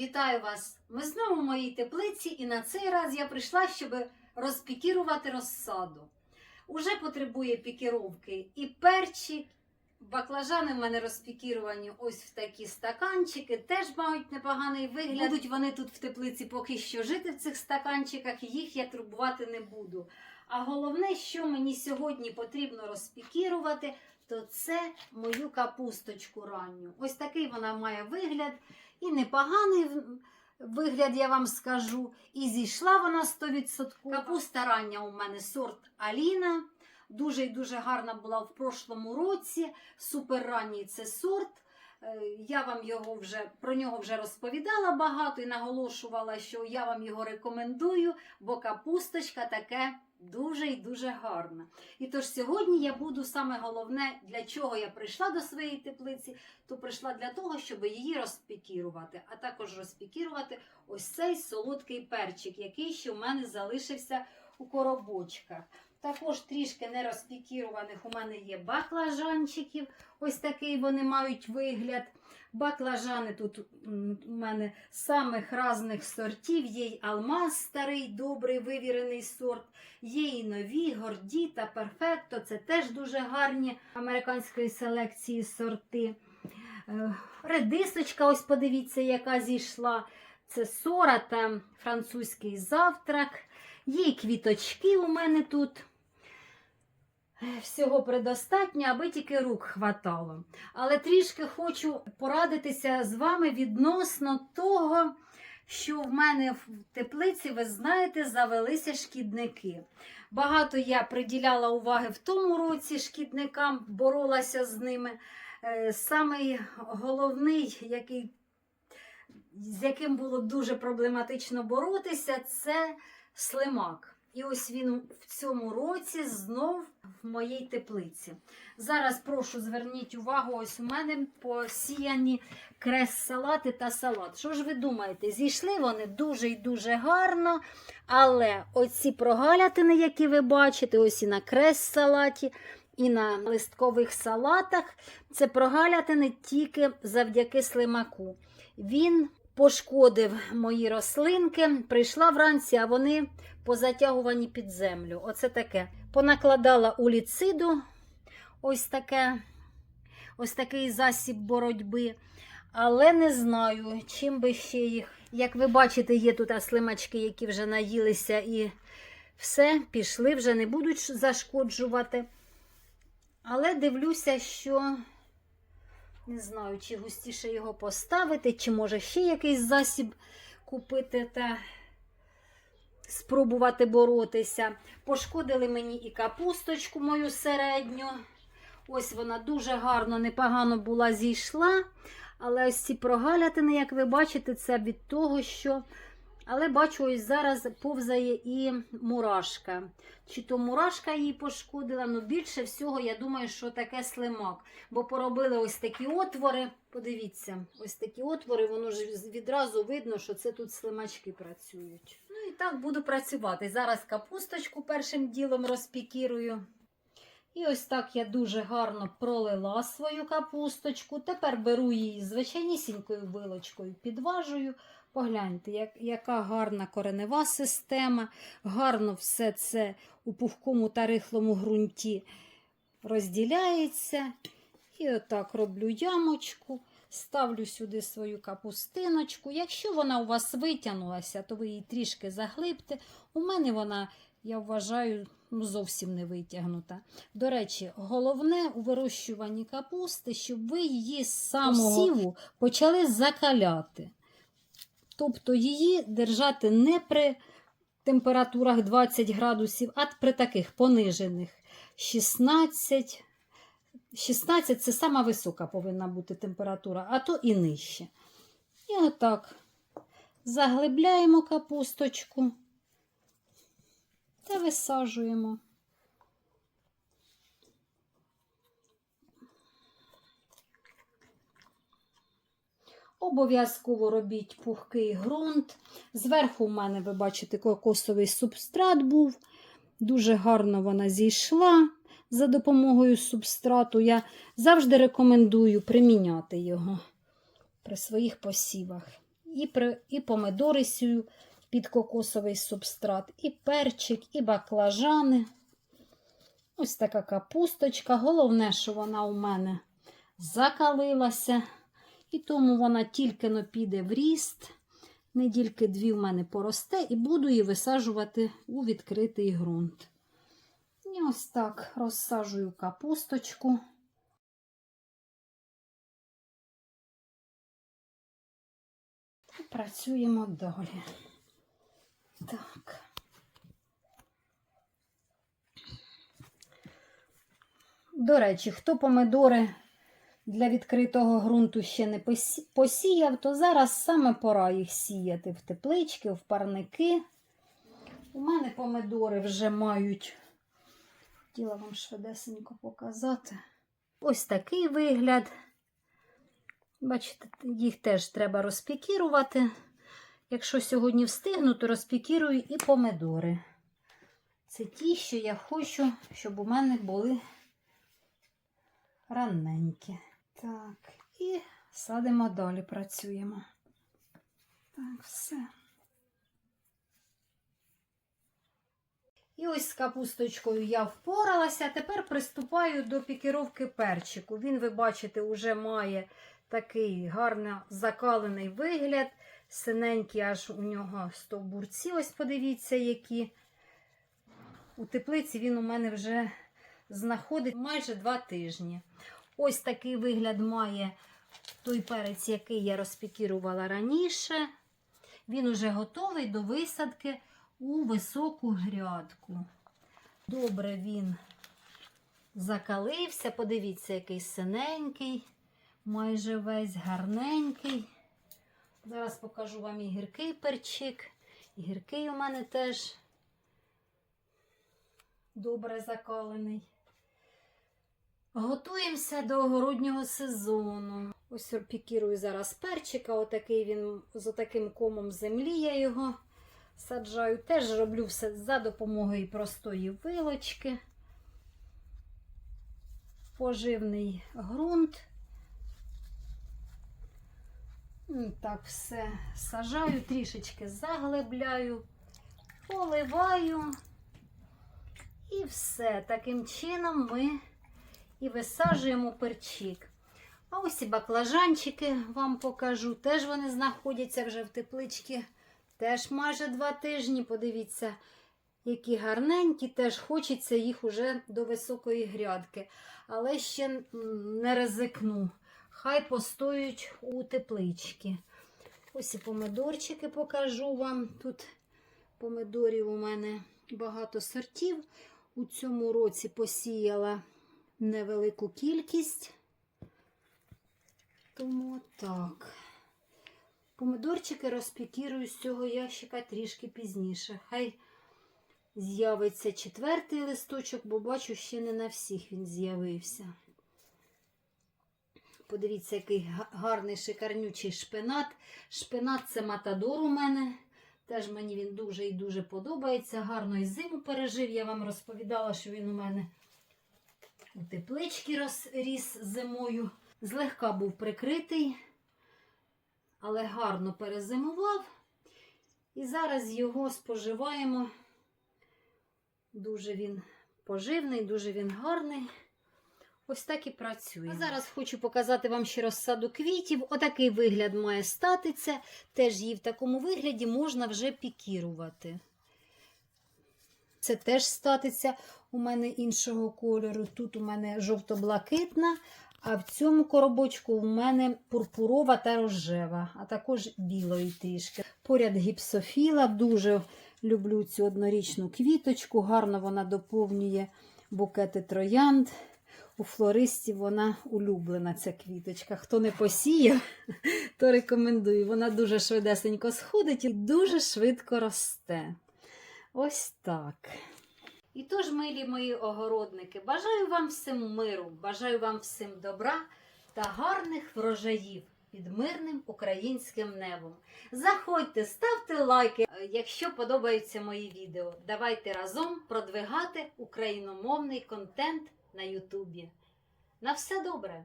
Вітаю вас! Ми знову в моїй теплиці, і на цей раз я прийшла, щоб розпікірувати розсаду. Уже потребує пікіровки і перчик. Баклажани в мене розпікіровані ось в такі стаканчики, теж мають непоганий вигляд. Будуть вони тут в теплиці поки що жити в цих стаканчиках, їх я турбувати не буду. А головне, що мені сьогодні потрібно розпікірувати, то це мою капусточку ранню. Ось такий вона має вигляд. І непоганий вигляд, я вам скажу. І зійшла вона 100%. Капуста рання у мене сорт Аліна. Дуже і дуже гарна була в прошлому році. Супер ранній це сорт. Е, Я вам його вже про нього вже розповідала багато і наголошувала, що я вам його рекомендую, бо капусточка таке дуже і дуже гарна. І тож сьогодні я буду саме головне, для чого я прийшла до своєї теплиці, то прийшла для того, щоб її розпікірувати, а також розпікірувати ось цей солодкий перчик, який ще в мене залишився у коробочках. Також трішки нерозпікірованих у мене є баклажанчиків. Ось такий вони мають вигляд. Баклажани тут у мене самих різних сортів. Є й алмаз старий, добрий, вивірений сорт. Є і нові, горді та перфекто. Це теж дуже гарні американської селекції сорти. Е, Редисочка, ось подивіться, яка зійшла. Це сора та французький завтрак. Є і квіточки у мене тут. Е, Всього предостатньо, аби тільки рук хватало. Але трішки хочу порадитися з вами відносно того, що в мене в теплиці, ви знаєте, завелися шкідники. Багато я приділяла уваги в тому році шкідникам, боролася з ними. Е, Самий головний, який, з яким було дуже проблематично боротися, це слимак. І ось він в цьому році знов в моїй теплиці. Зараз прошу зверніть увагу, ось у мене посіяні крес-салати та салат. Що ж ви думаєте? Зійшли вони дуже і дуже гарно, але оці прогалятини, які ви бачите, ось і на крес-салаті, і на листкових салатах, це прогалятини тільки завдяки слимаку. Він пошкодив мої рослинки, прийшла вранці, а вони позатягувані під землю. Оце таке. Понакладала уліциду, ось таке, ось такий засіб боротьби. Але не знаю, чим би ще їх. Як ви бачите, є тут слимачки, які вже наїлися і все, пішли, вже не будуть зашкоджувати. Але дивлюся, що не знаю, чи густіше його поставити, чи може ще якийсь засіб купити та спробувати боротися. Пошкодили мені і капусточку мою середню. Ось вона дуже гарно, непогано була зійшла. Але ось ці прогалятини, як ви бачите, це від того, що. Але бачу, ось зараз повзає і мурашка. Чи то мурашка її пошкодила, ну більше всього, я думаю, що таке слимак. Бо поробили ось такі отвори. Подивіться, ось такі отвори, воно ж відразу видно, що це тут слимачки працюють. Ну і так буду працювати. Зараз капусточку першим ділом розпікірую. І ось так я дуже гарно пролила свою капусточку. Тепер беру її звичайнісінькою вилочкою, підважую. Погляньте, як, яка гарна коренева система, гарно все це у пухкому та рихлому ґрунті розділяється. І отак роблю ямочку, ставлю сюди свою капустиночку. Якщо вона у вас витягнулася, то ви її трішки заглибте. У мене вона, я вважаю, ну, зовсім не витягнута. До речі, головне у вирощуванні капусти, щоб ви її з самого сіву почали закаляти. Тобто її держати не при температурах 20 градусів, а при таких понижених 16. 16 це сама висока повинна бути температура, а то і нижче. І отак заглибляємо капусточку та висаджуємо. Обов'язково робіть пухкий ґрунт. Зверху в мене, ви бачите, кокосовий субстрат був. Дуже гарно вона зійшла за допомогою субстрату. Я завжди рекомендую приміняти його при своїх посівах. і, при, і помидори сію під кокосовий субстрат, і перчик, і баклажани. Ось така капусточка. Головне, що вона у мене закалилася, і тому вона тільки но піде в ріст. Недільки дві в мене поросте, і буду її висаджувати у відкритий ґрунт. І ось так розсаджую капусточку. І працюємо далі. Так. До речі, хто помидори для відкритого ґрунту ще не посіяв, то зараз саме пора їх сіяти в теплички, в парники. У мене помидори вже мають, хотіла вам швидесенько показати. Ось такий вигляд. Бачите, їх теж треба розпікірувати. Якщо сьогодні встигну, то розпікірую і помидори. Це ті, що я хочу, щоб у мене були раненькі. Так, і садимо далі, працюємо. Так, все. І ось з капусточкою я впоралася. Тепер приступаю до пікіровки перчику. Він, ви бачите, вже має такий гарно закалений вигляд. Синенькі аж у нього стовбурці. Ось подивіться, які. У теплиці він у мене вже знаходить майже два тижні. Ось такий вигляд має той перець, який я розпікірувала раніше. Він уже готовий до висадки у високу грядку. Добре він закалився. Подивіться, який синенький, майже весь гарненький. Зараз покажу вам і гіркий перчик. І гіркий у мене теж добре закалений. Готуємося до огороднього сезону. Ось пікірую зараз перчика. Отакий він з отаким комом землі я його саджаю. Теж роблю все за допомогою простої вилочки. Поживний ґрунт. Так, все сажаю, трішечки заглибляю, поливаю. І все. Таким чином ми і висаджуємо перчик. А ось і баклажанчики вам покажу. Теж вони знаходяться вже в тепличці. Теж майже два тижні. Подивіться, які гарненькі, теж хочеться їх уже до високої грядки. Але ще не ризикну. Хай постоють у тепличці. Ось і помидорчики покажу вам. Тут помидорів у мене багато сортів. У цьому році посіяла невелику кількість. Тому так. Помидорчики розпікірую з цього ящика трішки пізніше. Хай з'явиться четвертий листочок, бо бачу, ще не на всіх він з'явився. Подивіться, який гарний шикарнючий шпинат. Шпинат це матадор у мене. Теж мені він дуже і дуже подобається. Гарно і зиму пережив. Я вам розповідала, що він у мене у тепличці розріс зимою. Злегка був прикритий, але гарно перезимував. І зараз його споживаємо. Дуже він поживний, дуже він гарний. Ось так і працює. А зараз хочу показати вам ще розсаду квітів. Отакий вигляд має статиця. Теж її в такому вигляді можна вже пікірувати. Це теж статиця у мене іншого кольору. Тут у мене жовто-блакитна, а в цьому коробочку у мене пурпурова та рожева, а також білої трішки. Поряд гіпсофіла. Дуже люблю цю однорічну квіточку. Гарно вона доповнює букети троянд. У флористів вона улюблена, ця квіточка. Хто не посіяв, то рекомендую. Вона дуже швидесенько сходить і дуже швидко росте. Ось так. І тож, милі мої огородники, бажаю вам всім миру, бажаю вам всім добра та гарних врожаїв під мирним українським небом. Заходьте, ставте лайки, е, якщо подобаються мої відео. Давайте разом продвигати україномовний контент на Ютубі. На все добре!